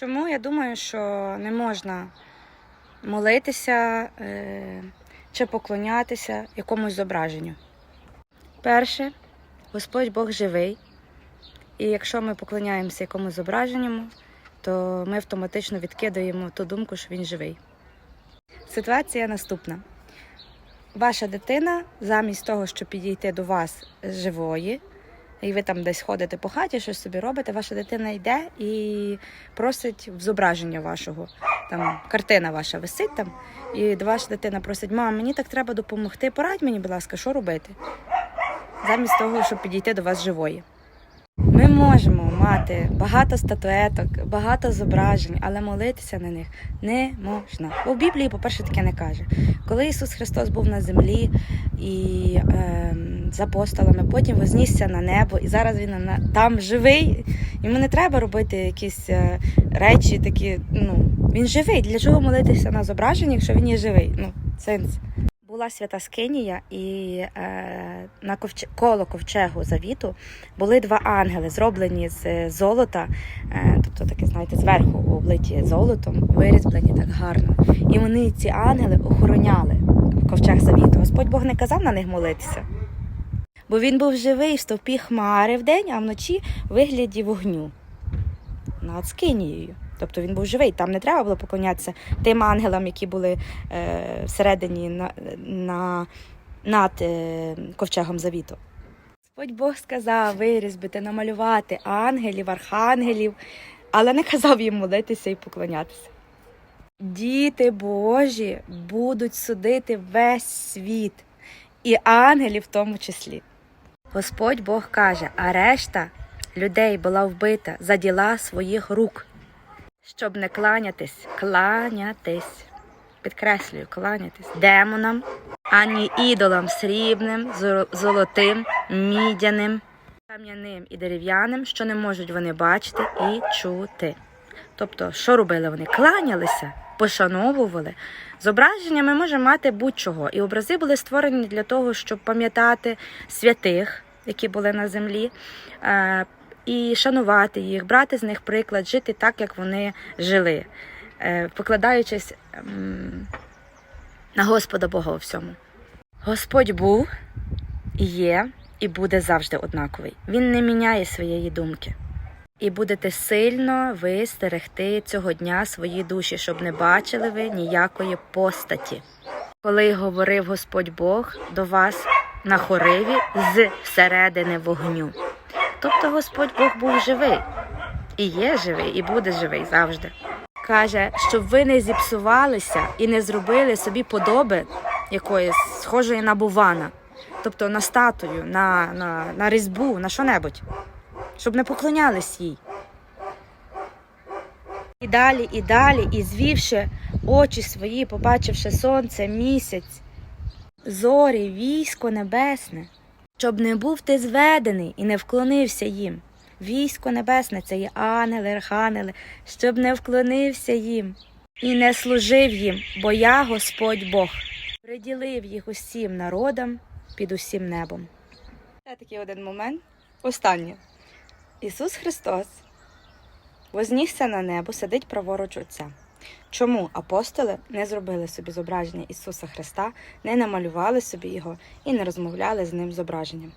Чому я думаю, що не можна молитися е, чи поклонятися якомусь зображенню? Перше, Господь Бог живий, і якщо ми поклоняємося якомусь зображенню, то ми автоматично відкидаємо ту думку, що він живий. Ситуація наступна. Ваша дитина, замість того, щоб підійти до вас живої, і ви там десь ходите по хаті, щось собі робите, ваша дитина йде і просить в зображення вашого. Там картина ваша висить там, і ваша дитина просить: мам, мені так треба допомогти. Порадь мені, будь ласка, що робити? Замість того, щоб підійти до вас живої. Ми можемо мати багато статуеток, багато зображень, але молитися на них не можна. Бо в Біблії, по-перше, таке не каже. Коли Ісус Христос був на землі і е, з апостолами, потім вознісся на небо, і зараз він на, там живий. Йому не треба робити якісь е, речі такі. Ну, він живий. Для чого молитися на зображенні, якщо він є живий? Ну, сенс. Була свята Скинія, і е, на ковче... коло ковчегу завіту були два ангели, зроблені з золота, е, тобто таке, знаєте, зверху облиті золотом, вирізблені так гарно. І вони, ці ангели, охороняли ковчег завіту. Господь Бог не казав на них молитися. Бо він був живий в стовпі хмари вдень, а вночі в вигляді вогню над Скинією. Тобто він був живий. Там не треба було поклонятися тим ангелам, які були е, всередині на, на, над е, ковчегом завіту. Господь Бог сказав вирізбити, намалювати ангелів, архангелів, але не казав їм молитися і поклонятися. Діти Божі будуть судити весь світ, і ангелів в тому числі. Господь Бог каже, а решта людей була вбита за діла своїх рук. Щоб не кланятись, кланятись. Підкреслюю, кланятись демонам, ані ідолам срібним, золотим, мідяним, кам'яним і дерев'яним, що не можуть вони бачити і чути. Тобто, що робили вони? Кланялися, пошановували. Зображення ми можемо мати будь-чого. І образи були створені для того, щоб пам'ятати святих, які були на землі, е, і шанувати їх, брати з них приклад, жити так, як вони жили, е, покладаючись на Господа Бога у всьому. Господь був, є, і буде завжди однаковий. Він не міняє своєї думки. І будете сильно ви стерегти цього дня свої душі, щоб не бачили ви ніякої постаті. Коли говорив Господь Бог до вас на хориві з середини вогню. Тобто Господь Бог був живий, і є живий, і буде живий завжди. Каже, щоб ви не зіпсувалися і не зробили собі подоби якоїсь схожої на бувана, тобто на статую, на, на, на різьбу, на що-небудь, щоб не поклонялись їй. І далі, і далі, і звівши очі свої, побачивши сонце, місяць, зорі, військо небесне, щоб не був ти зведений і не вклонився їм. Військо небесне це є ангели, архангели, щоб не вклонився їм і не служив їм, бо я Господь Бог, приділив їх усім народам під усім небом. Це такий один момент. Останнє. Ісус Христос вознісся на небо, сидить праворуч Отця. Чому апостоли не зробили собі зображення Ісуса Христа, не намалювали собі його і не розмовляли з ним зображенням?